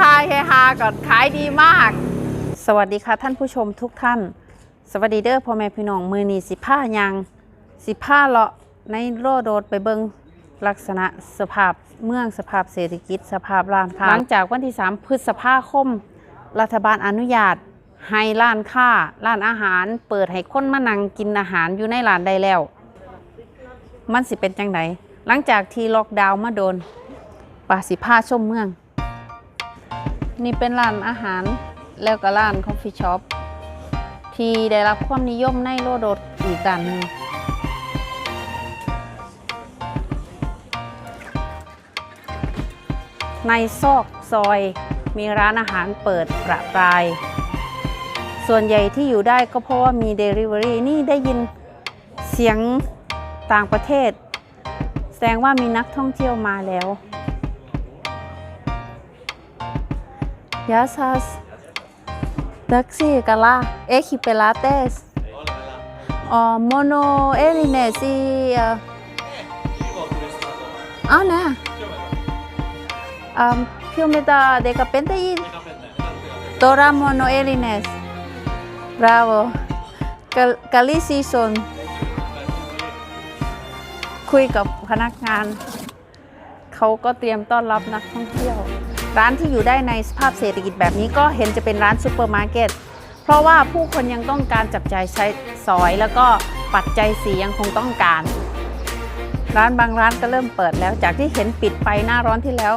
ฮาเฮฮาก่อนขายดีมาก สวัสดีค่ะท่านผู้ชมทุกท่าน สวัสดีเด้อพ่อแม่พี่น้องมือนีสิผ้ายังสิผ้าเลาะในโรโดดไปเบิงลักษณะสภาพเมืองสภาพเศรษฐกิจสภาพร้านค้าหลังจากวันที่ 3 พฤษภาคม รัฐบาลอนุญาตให้ร้านค้าร้านอาหาร เปิดให้คนมานั่งกินอาหารอยู่ในร้านได้แล้ว มันสิเป็นจังไดหลังจากที่ล็อกดาวน์มาโดนป่าสิผ้าชมเมือง นี่เป็นร้านอาหารแล้วก็ร้านคอฟฟี่ช็อปที่ได้รับความนิยมในโลโดดอีกด้านหนึ่งในซอกซอยมีร้านอาหารเปิดประปราย ส่วนใหญ่ที่อยู่ได้ก็เพราะว่ามี Delivery นี่ได้ยินเสียงต่างประเทศ แสดงว่ามีนักท่องเที่ยวมาแล้ว Γεια σας. Εντάξει, καλά. Έχει πελάτες. Α, μόνο Έλληνες ή... α, Α, ναι. Α, πιο μετά 15 ή... Τώρα μόνο Έλληνες. Μπράβο. Καλ- Καλή season. คุยกับพนักงาน เขาก็เตรียมต้อนรับนักท่องเที่ยว ร้านที่อยู่ได้ในสภาพเศรษฐกิจแบบนี้ก็เห็นจะเป็นร้านซูเปอร์มาร์เก็ตเพราะว่าผู้คนยังต้องการจับจ่ายใช้สอย แล้วก็ปัจจัยสียังคงต้องการ ร้านบางร้านก็เริ่มเปิดแล้วจากที่เห็นปิดไปหน้าร้อนที่แล้ว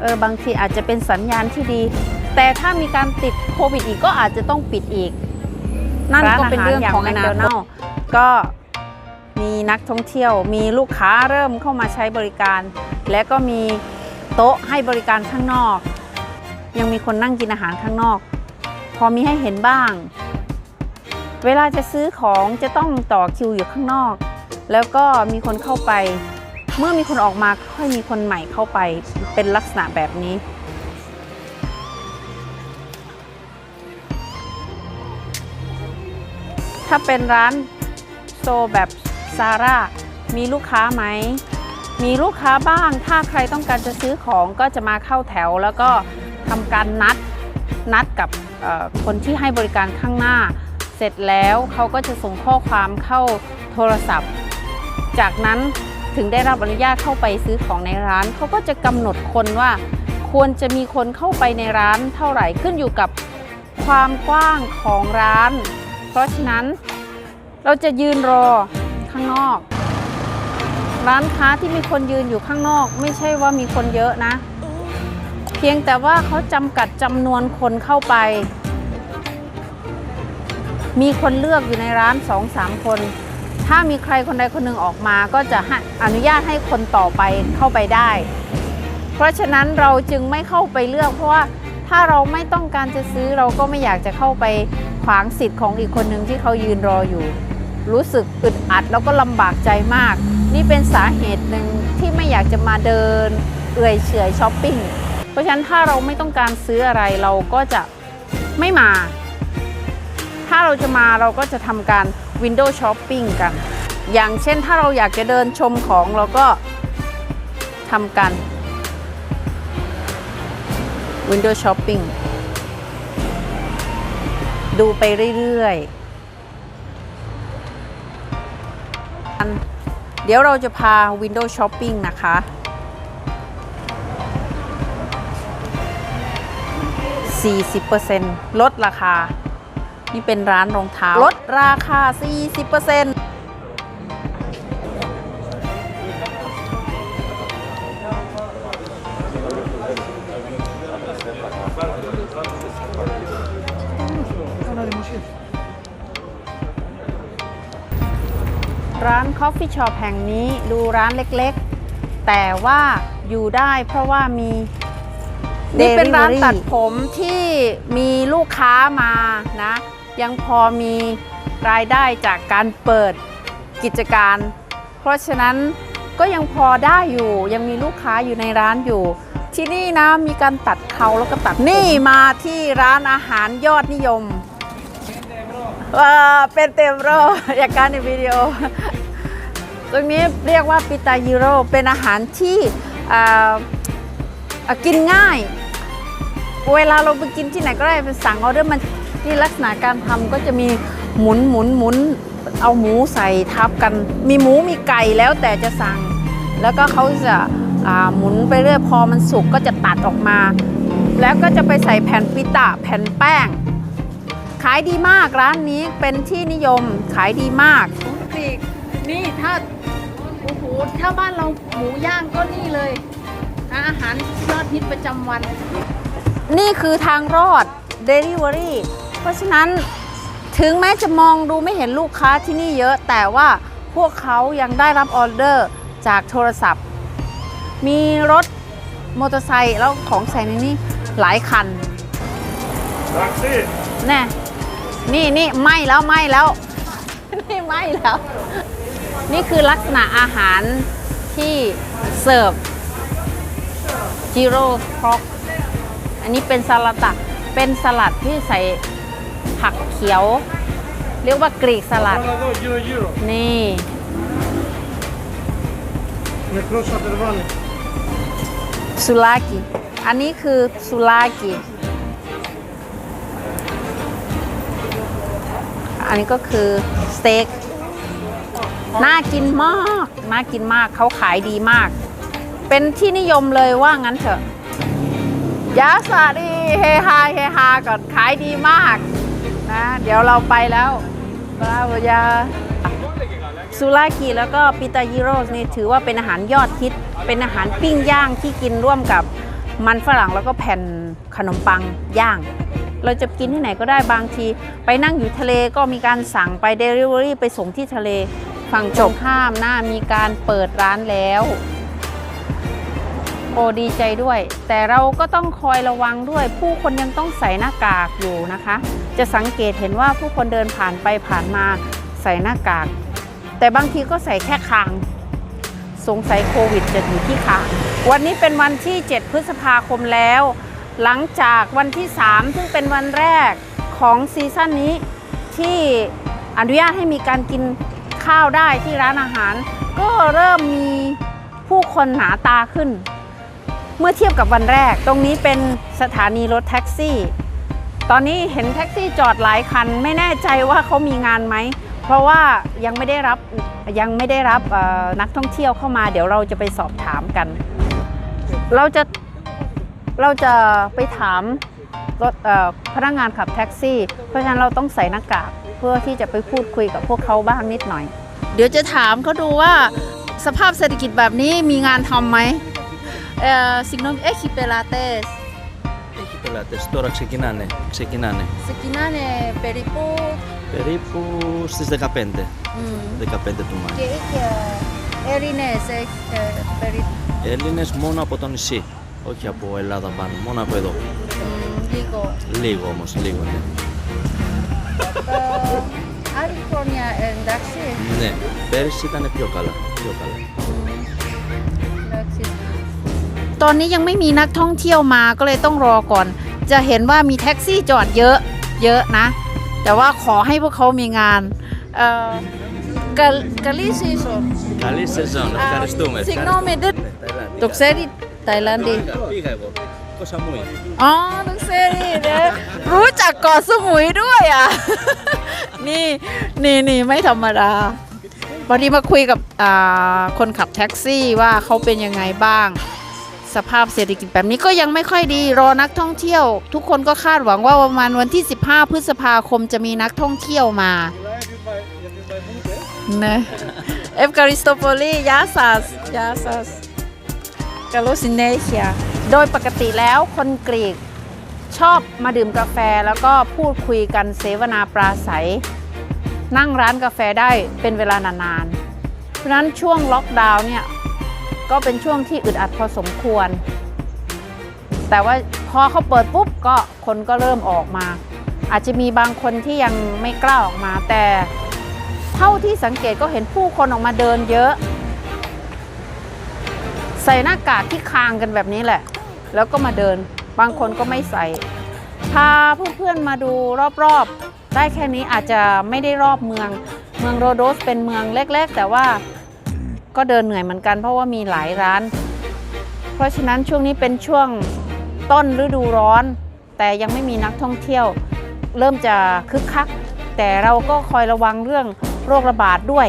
เออบางทีอาจจะเป็นสัญญาณที่ดี แต่ถ้ามีการติดโควิดอีกก็อาจจะต้องปิดอีก นั่นก็เป็นเรื่องของอนาคตก็มีนักท่องเที่ยว มีลูกค้าเริ่มเข้ามาใช้บริการ และก็มี โต๊ะให้บริการข้างนอก ยังมีคนนั่งกินอาหารข้างนอก พอมีให้เห็นบ้าง เวลาจะซื้อของจะต้องต่อคิวอยู่ข้างนอก แล้วก็มีคนเข้าไป เมื่อมีคนออกมาค่อยมีคนใหม่เข้าไปเป็นลักษณะแบบนี้ถ้าเป็นร้านโซแบบซาร่ามีลูกค้าไหม มีลูกค้าบ้าง ถ้าใครต้องการจะซื้อของก็จะมาเข้าแถว แล้วก็ทำการนัดนัดกับคนที่ให้บริการข้างหน้า เสร็จแล้วเขาก็จะส่งข้อความเข้าโทรศัพท์ จากนั้นถึงได้รับอนุญาตเข้าไปซื้อของในร้าน เขาก็จะกำหนดคนว่า ควรจะมีคนเข้าไปในร้านเท่าไหร่ขึ้นอยู่กับความกว้างของร้าน เพราะฉะนั้นเราจะยืนรอข้างนอก ร้านค้าที่มีคนยืนอยู่ข้างนอก ไม่ใช่ว่ามีคนเยอะนะ เพียงแต่ว่าเขาจำกัดจำนวนคนเข้าไป มีคนเลือกอยู่ในร้าน2องสามคน ถ้ามีใครคนใดคนหนึ่งออกมาก็จะให้อนุญาตให้คนต่อไปเข้าไปได้ เพราะฉะนั้นเราจึงไม่เข้าไปเลือกเพราะว่าถ้าเราไม่ต้องการจะซื้อเราก็ไม่อยากจะเข้าไปขวางสิทธิ์ของอีกคนหนึ่งที่เขายืนรออยู่ รู้สึกอึดอัดแล้วก็ลำบากใจมาก นี่เป็นสาเหตุหนึ่งที่ไม่อยากจะมาเดินเอื่อยเฉยช้อปปิ้ง เพราะฉะนั้นถ้าเราไม่ต้องการซื้ออะไรเราก็จะไม่มา ถ้าเราจะมาเราก็จะทำการ window shopping กัน อย่างเช่นถ้าเราอยากจะเดินชมของเราก็ทำกัน window shopping ดูไปเรื่อยๆ เดี๋ยวเราจะพา window shopping นะคะ 40%ลดราคา นี่เป็นร้านรองเท้า ลดราคา 40% ร้าน Coffee Shop แห่งนี้ดูร้านเล็กๆ แต่ว่าอยู่ได้เพราะว่ามี นี่เป็นร้านตัดผมที่มีลูกค้ามานะ ยังพอมีรายได้จากการเปิดกิจการ เพราะฉะนั้นก็ยังพอได้อยู่ยังมีลูกค้าอยู่ในร้านอยู่ ที่นี่นะมีการตัดเขาแล้วก็ตัดผมนี่มาที่ร้านอาหารยอดนิยม เออเป็นเต็มโรอยากการในวิดีโอ ตรงนี้เรียกว่าปิตายิโร่เป็นอาหารที่กินง่าย เวลาเราไปกินที่ไหนก็ได้ไปสั่งออเดอร์มันนี่ลักษณะการทำก็จะมีหมุนหมุนหมุนเอาหมูใส่ทับกัน มีหมูมีไก่แล้วแต่จะสั่ง แล้วก็เขาจะาหมุนไปเรื่อยพอมันสุกก็จะตัดออกมา แล้วก็จะไปใส่แผ่นปิตะแผ่นแป้ง ขายดีมากร้านนี้เป็นที่นิยมขายดีมากกรีกนี่ถ้าโอ้โหถ้าบ้านเราหมูย่างก็นี่เลยนะอาหารยอดฮิตประจำวัน นี่คือทางรอด Delivery เพราะฉะนั้นถึงแม้จะมองดูไม่เห็นลูกค้าที่นี่เยอะ แต่ว่าพวกเขายังได้รับออเดอร์จากโทรศัพท์ มีรถมอเตอร์ไซค์แล้วของใส่ในนี้หลายคัน Taxi! แน่ นี่นี่ไหม้แล้วไหม้แล้ว นี่ไหม้แล้ว นี่คือลักษณะอาหารที่เสิร์ฟจิโร่ครอกอันนี้เป็นสลัดอะเป็นสลัดที่ใส่ผักเขียว เรียกว่ากรีกสลัด Alla då, euro, euro. นี่ Med krossat vanligt. สุรากิ อันนี้คือสุรากิ อันนี้ก็คือสเต็กน่ากินมากน่ากินมากเขาขายดีมาก เป็นที่นิยมเลยว่างั้นเถอะยาสาดีเฮฮาเฮฮาก่อนขายดีมากนะเดี๋ยวเราไปแล้วบราโวยาซูรากิแล้วก็ปิตายิโรสนี่ถือว่าเป็นอาหารยอดฮิต เป็นอาหารปิ้งย่างที่กินร่วมกับมันฝรั่งแล้วก็แผ่นขนมปังย่าง เราจะกินที่ไหนก็ได้บางที ไปนั่งอยู่ทะเลก็มีการสั่งไปเดลิเวอรี่ไปส่งที่ทะเลฝั่งจงข้ามหน้ามีการเปิดร้านแล้วโอ้ดีใจด้วย แต่เราก็ต้องคอยระวังด้วย ผู้คนยังต้องใส่หน้ากากอยู่นะคะ จะสังเกตเห็นว่าผู้คนเดินผ่านไปผ่านมาใส่หน้ากาก แต่บางทีก็ใส่แค่คางสงสัยโควิดจะอยู่ที่คางวันนี้เป็นวันที่ 7 พฤษภาคมแล้ว หลังจากวันที่ 3 ซึ่งเป็นวันแรกของซีซั่นนี้ ที่อนุญาตให้มีการกินข้าวได้ที่ร้านอาหาร ก็เริ่มมีผู้คนหนาตาขึ้น เมื่อเทียบกับวันแรก ตรงนี้เป็นสถานีรถแท็กซี่ ตอนนี้เห็นแท็กซี่จอดหลายคัน ไม่แน่ใจว่าเขามีงานไหม เพราะว่ายังไม่ได้รับยังไม่ได้รับนักท่องเที่ยวเข้ามา เดี๋ยวเราจะไปสอบถามกัน เราจะ เราจะไปถามรถเอ่อพนักงานขับแท็กซี่ เพราะฉะนั้นเราต้องใส่หน้ากากเพื่อที่จะไปพูดคุยกับพวกเขาบ้างนิดหน่อย เดี๋ยวจะถามเขาดูว่าสภาพเศรษฐกิจแบบนี้มีงานทำไหมเอ่อสิ่งน้องเอ็กคิเปลาเตส Έχει πελάτες, τώρα ξεκινάνε, ξεκινάνε. สกินาเนเปริปู Περίπου στις 15, อืม 15 του Μάη. เกเอกเอริเนสเปริ Έλληνες μόνο από το νησί, όχι από Ελλάδα πάνω, μόνο από εδώ. ลิโก Λίγο όμως, λίγο ναι. อาริโคเนียเอ็นดักซี่ Ναι, πέρυσι ήταν πιο καλά, πιο καλά. ตอนนี้ยังไม่มีนักท่องเที่ยวมาก็เลยต้องรอก่อน จะเห็นว่ามีแท็กซี่จอดเยอะ เยอะนะ แต่ว่าขอให้พวกเขามีงาน เอ่อกะกะลิซีโซ Καλή σεζόν, ευχαριστούμε. Συγγνώμη, δεν- Ναι, Ταϊλάνδη. Το ξέρει Thailand. Koh Samui. Oh, Nung Seri. รู้จักเกาะสมุยด้วยอะ นี่นี่นี่ไม่ธรรมดา วันนี้มาคุยกับคนขับแท็กซี่ว่าเขาเป็นยังไงบ้าง สภาพเศรษฐกิจแบบนี้ก็ยังไม่ค่อยดีรอนักท่องเที่ยว ทุกคนก็คาดหวังว่าประมาณวันที่ 15 พฤษภาคมจะมีนักท่องเที่ยวมาเนะเอฟการิสโตโปลียาซัสยาซัส กาโลซินเนเชียโดยปกติแล้วคนกรีกชอบมาดื่มกาแฟแล้วก็พูดคุยกันเสวนาปราศัย นั่งร้านกาแฟได้เป็นเวลานานๆ เพราะฉะนั้นช่วงล็อกดาวน์เนี่ยก็เป็นช่วงที่อึดอัดพอสมควร แต่ว่าพอเขาเปิดปุ๊บก็คนก็เริ่มออกมา อาจจะมีบางคนที่ยังไม่กล้าออกมาแต่ เท่าที่สังเกตก็เห็นผู้คนออกมาเดินเยอะ ใส่หน้ากากที่คางกันแบบนี้แหละ แล้วก็มาเดิน บางคนก็ไม่ใส่ พาเพื่อนๆมาดูรอบๆ ได้แค่นี้อาจจะไม่ได้รอบเมือง เมืองโรโดสเป็นเมืองเล็กๆ แต่ว่าก็เดินเหนื่อยเหมือนกันเพราะว่ามีหลายร้าน เพราะฉะนั้นช่วงนี้เป็นช่วงต้นฤดูร้อน แต่ยังไม่มีนักท่องเที่ยว เริ่มจะคึกคัก แต่เราก็คอยระวังเรื่องโรคระบาดด้วย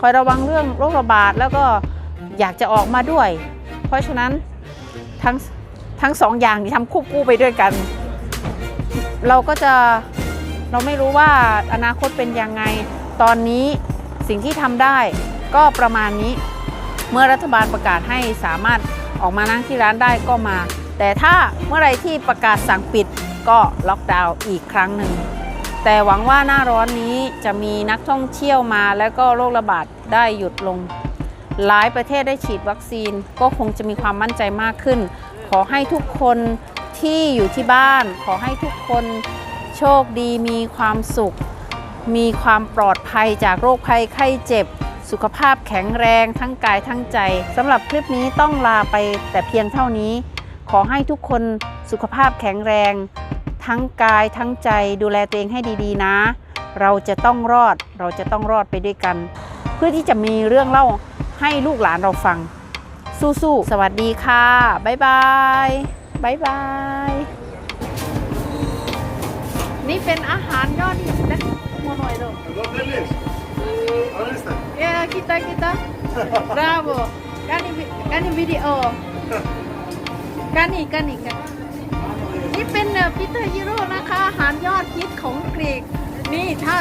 คอยระวังเรื่องโรคระบาดแล้วก็ อยากจะออกมาด้วย เพราะฉะนั้นทั้งทั้งสองอย่างที่ทำควบคู่ไปด้วยกัน เราก็จะเราไม่รู้ว่าอนาคตเป็นยังไงตอนนี้สิ่งที่ทำได้ก็ประมาณนี้เมื่อรัฐบาลประกาศให้สามารถออกมานั่งที่ร้านได้ก็มา แต่ถ้าเมื่อไรที่ประกาศสั่งปิดก็ล็อกดาวน์อีกครั้งหนึ่ง แต่หวังว่าหน้าร้อนนี้จะมีนักท่องเที่ยวมาแล้วก็โรคระบาดได้หยุดลง หลายประเทศได้ฉีดวัคซีน ก็คงจะมีความมั่นใจมากขึ้น ขอให้ทุกคนที่อยู่ที่บ้าน ขอให้ทุกคนโชคดีมีความสุข มีความปลอดภัยจากโรคภัยไข้เจ็บ สุขภาพแข็งแรงทั้งกายทั้งใจสำหรับคลิปนี้ต้องลาไปแต่เพียงเท่านี้ ขอให้ทุกคนสุขภาพแข็งแรง ทั้งกายทั้งใจดูแลตัวเองให้ดีๆนะ เราจะต้องรอดเราจะต้องรอดไปด้วยกัน เพื่อที่จะมีเรื่องเล่า ให้ลูกหลานเราฟัง สู้ๆ สวัสดีค่ะ บ๊ายบาย บ๊ายบาย นี่เป็นอาหารยอดฮิตนะโมโนยโด What it is? Understand? Ya, kita kita. Bravo. Kani kani video. Kani kani kani. นี่เป็นพีเตอร์ฮีโร่นะคะ อาหารยอดฮิตของกรีก นี่ถ้า